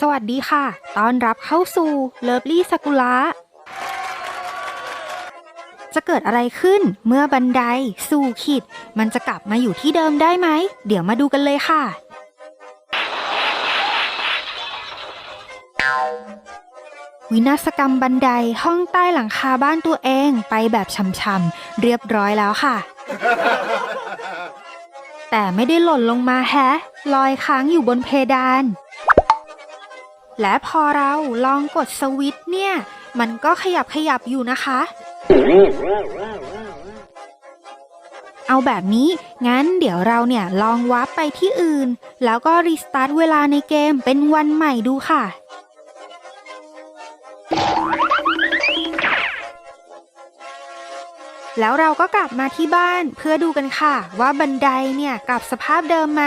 สวัสดีค่ะ ตอนรับเข้าสู่เลิฟลี่สากุล่าจะเกิดอะไรขึ้นเมื่อบันไดสู่ขิด มันจะกลับมาอยู่ที่เดิมได้ไหม เดี๋ยวมาดูกันเลยค่ะ วินาศกรรมบันไดห้องใต้หลังคาบ้านตัวเองไปแบบช่ำๆเรียบร้อยแล้วค่ะ แต่ไม่ได้หล่นลงมาแฮะ ลอยค้างอยู่บนเพดาน และพอเราลองกดสวิตช์เนี่ย มันก็ขยับขยับอยู่นะคะ เอาแบบนี้ งั้นเดี๋ยวเราเนี่ยลองวาร์ปไปที่อื่น แล้วก็รีสตาร์ทเวลาในเกมเป็นวันใหม่ดูค่ะ แล้วเราก็กลับมาที่บ้านเพื่อดูกันค่ะ ว่าบันไดเนี่ยกลับสภาพเดิมไหม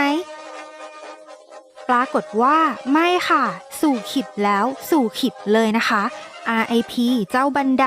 ปรากฏว่าไม่ค่ะ สู่ขิดแล้วสู่ขิดเลยนะคะ RIP เจ้าบันได